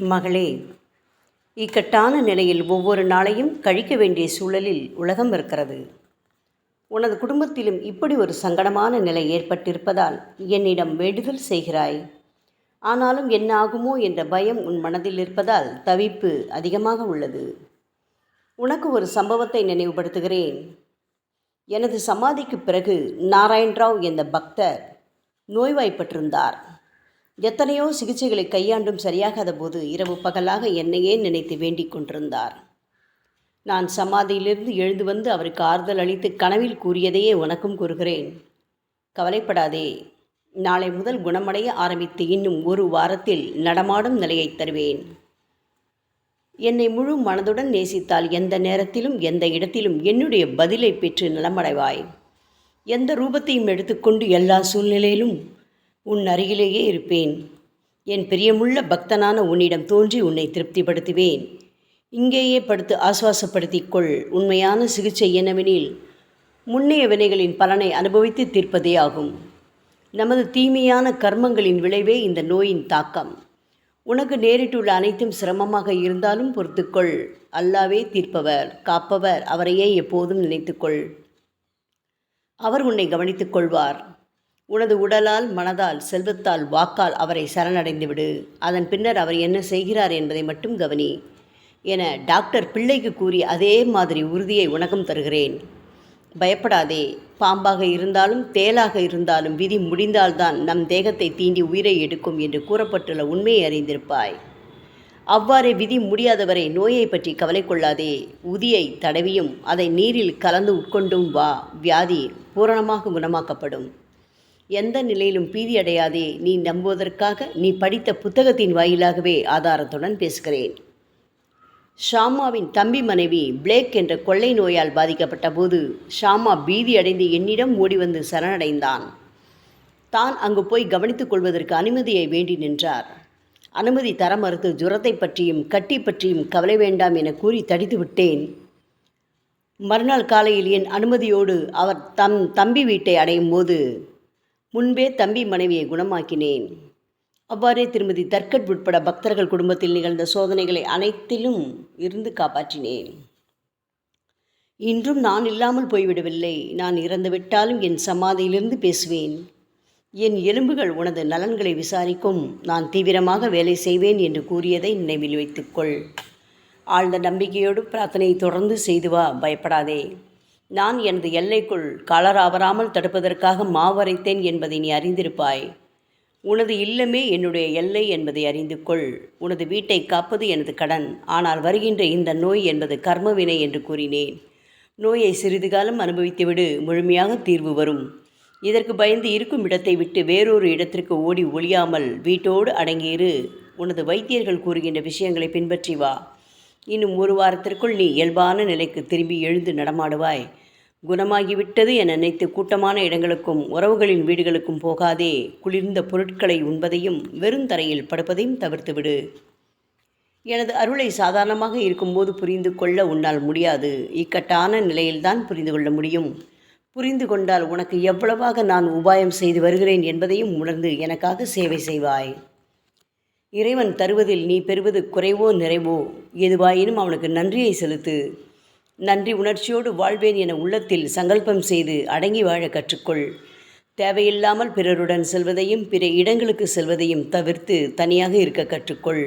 மகளே இக்கட்டான நிலையில் ஒவ்வொரு நாளையும் கழிக்க வேண்டிய சூழலில் உலகம் இருக்கிறது. உனது குடும்பத்திலும் இப்படி ஒரு சங்கடமான நிலை ஏற்பட்டிருப்பதால் என்னிடம் வேண்டுதல் செய்கிறாய். ஆனாலும் என்ன ஆகுமோ என்ற பயம் உன் மனதில் இருப்பதால் தவிப்பு அதிகமாக உள்ளது. உனக்கு ஒரு சம்பவத்தை நினைவுபடுத்துகிறேன். எனது சமாதிக்கு பிறகு நாராயண்ராவ் என்ற பக்தர் நோய்வாய்ப்பட்டிருந்தார். எத்தனையோ சிகிச்சைகளை கையாண்டும் சரியாகாத போது இரவு பகலாக என்னையே நினைத்து வேண்டிக் கொண்டிருந்தார்? நான் சமாதியிலிருந்து எழுந்து வந்து அவருக்கு ஆறுதல் அளித்து கனவில் கூறியதையே உனக்கும் கூறுகிறேன். கவலைப்படாதே. நாளை முதல் குணமடைய ஆரம்பித்து இன்னும் ஒரு வாரத்தில் நடமாடும் நிலையை தருவேன். என்னை முழு மனதுடன் நேசித்தால் எந்த நேரத்திலும் எந்த இடத்திலும் என்னுடைய பதிலை பெற்று நலமடைவாய். எந்த ரூபத்தையும் எடுத்துக்கொண்டு எல்லா சூழ்நிலையிலும் உன் அருகிலேயே இருப்பேன். என் பிரியமுள்ள பக்தனான உன்னிடம் தோன்றி உன்னை திருப்திப்படுத்துவேன். இங்கேயே படுத்து ஆசுவாசப்படுத்திக் கொள். உண்மையான சிகிச்சை என்னவெனில் முன்னைய வினைகளின் பலனை அனுபவித்து தீர்ப்பதே ஆகும். நமது தீமையான கர்மங்களின் விளைவே இந்த நோயின் தாக்கம். உனக்கு நேரிட்டுள்ள அனைத்தும் சிரமமாக இருந்தாலும் பொறுத்துக்கொள் அல்லாவே தீர்ப்பவர் காப்பவர் அவரையே எப்போதும் நினைத்துக்கொள் அவர் உன்னை கவனித்துக் கொள்வார். உனது உடலால் மனதால் செல்வத்தால் வாக்கால் அவரை சரணடைந்துவிடு. அதன் பின்னர் அவர் என்ன செய்கிறார் என்பதை மட்டும் கவனி. என டாக்டர் பிள்ளைக்கு கூறி அதே மாதிரி உறுதியை உனக்கும் தருகிறேன். பயப்படாதே. பாம்பாக இருந்தாலும் தேலாக இருந்தாலும் விதி முடிந்தால்தான் நம் தேகத்தை தீண்டி உயிரை எடுக்கும் என்று கூறப்பட்டுள்ள உண்மையை அறிந்திருப்பாய். அவ்வாறே விதி முடியாதவரை நோயை பற்றி கவலை கொள்ளாதே. உதியை தடவியும் அதை நீரில் கலந்து உட்கொண்டும் வா. வியாதி பூரணமாக குணமாக்கப்படும். எந்த நிலையிலும் பீதி அடையாதே நீ நம்புவதற்காக நீ படித்த புத்தகத்தின் வாயிலாகவே ஆதாரத்துடன் பேசுகிறேன். ஷாமாவின் தம்பி மனைவி பிளேக் என்ற கொள்ளை நோயால் பாதிக்கப்பட்ட போது ஷாமா பீதி அடைந்து என்னிடம் ஓடி வந்து சரணடைந்தான். தான் அங்கு போய் கவனித்துக் கொள்வதற்கு அனுமதியை வேண்டி நின்றார். அனுமதி தர மறுத்து ஜுரத்தை பற்றியும் கட்டி பற்றியும் கவலை வேண்டாம் என கூறி தடித்து விட்டேன். மறுநாள் காலையில் என் அனுமதியோடு அவர் தம் தம்பி வீட்டை அடையும் போது முன்பே தம்பி மனைவியை குணமாக்கினேன். அவ்வாறே திருமதி தர்கட் உட்பட பக்தர்கள் குடும்பத்தில் நிகழ்ந்த சோதனைகளை அனைத்திலும் இருந்து காப்பாற்றினேன். இன்றும் நான் இல்லாமல் போய்விடவில்லை. நான் இறந்துவிட்டாலும் என் சமாதியிலிருந்து பேசுவேன். என் எலும்புகள் உனது நலன்களை விசாரிக்கும். நான் தீவிரமாக வேலை செய்வேன் என்று கூறியதை நினைவில் வைத்துக்கொள். ஆழ்ந்த நம்பிக்கையோடு பிரார்த்தனை தொடர்ந்து செய்து வா. பயப்படாதே. நான் எனது எல்லைக்குள் களராவராமல் தடுப்பதற்காக மாவரைத்தேன் என்பதை நீ அறிந்திருப்பாய். உனது இல்லமே என்னுடைய எல்லை என்பதை அறிந்து கொள் உனது வீட்டை காப்பது எனது கடன். ஆனால் வருகின்ற இந்த நோய் என்பது கர்மவினை என்று கூறினேன். நோயை சிறிது காலம் அனுபவித்துவிடு. முழுமையாக தீர்வு வரும். இதற்கு பயந்து இருக்கும் இடத்தை விட்டு வேறொரு இடத்திற்கு ஓடி ஒளியாமல் வீட்டோடு அடங்கியிரு. உனது வைத்தியர்கள் கூறுகின்ற விஷயங்களை பின்பற்றி வா. இன்னும் ஒரு வாரத்திற்குள் நீ இயல்பான நிலைக்கு திரும்பி எழுந்து நடமாடுவாய். குணமாகிவிட்டது என நினைத்து கூட்டமான இடங்களுக்கும் உறவுகளின் வீடுகளுக்கும் போகாதே. குளிர்ந்த பொருட்களை உண்பதையும் வெறும் தரையில் படுப்பதையும் தவிர்த்துவிடு. எனது அருளை சாதாரணமாக இருக்கும்போது புரிந்து கொள்ள உன்னால் முடியாது. இக்கட்டான நிலையில்தான் புரிந்து கொள்ள முடியும். புரிந்து கொண்டால் உனக்கு எவ்வளவாக நான் உபாயம் செய்து வருகிறேன் என்பதையும் உணர்ந்து எனக்காக சேவை செய்வாய். இறைவன் தருவதில் நீ பெறுவது குறைவோ நிறைவோ? எதுவாயினும் அவனுக்கு நன்றியை செலுத்து. நன்றி உணர்ச்சியோடு வாழ்வேன் என உள்ளத்தில் சங்கல்பம் செய்து அடங்கி வாழ கற்றுக்கொள். தேவையில்லாமல் பிறருடன் செல்வதையும் பிற இடங்களுக்கு செல்வதையும் தவிர்த்து தனியாக இருக்க கற்றுக்கொள்.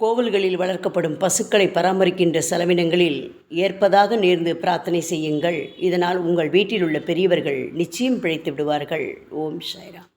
கோவில்களில் வளர்க்கப்படும் பசுக்களை பராமரிக்கின்ற செலவினங்களில் ஏற்பதாக நேர்ந்து பிரார்த்தனை செய்யுங்கள். இதனால் உங்கள் வீட்டில் உள்ள பெரியவர்கள் நிச்சயம் பிழைத்து விடுவார்கள். ஓம் சாய்ராம்.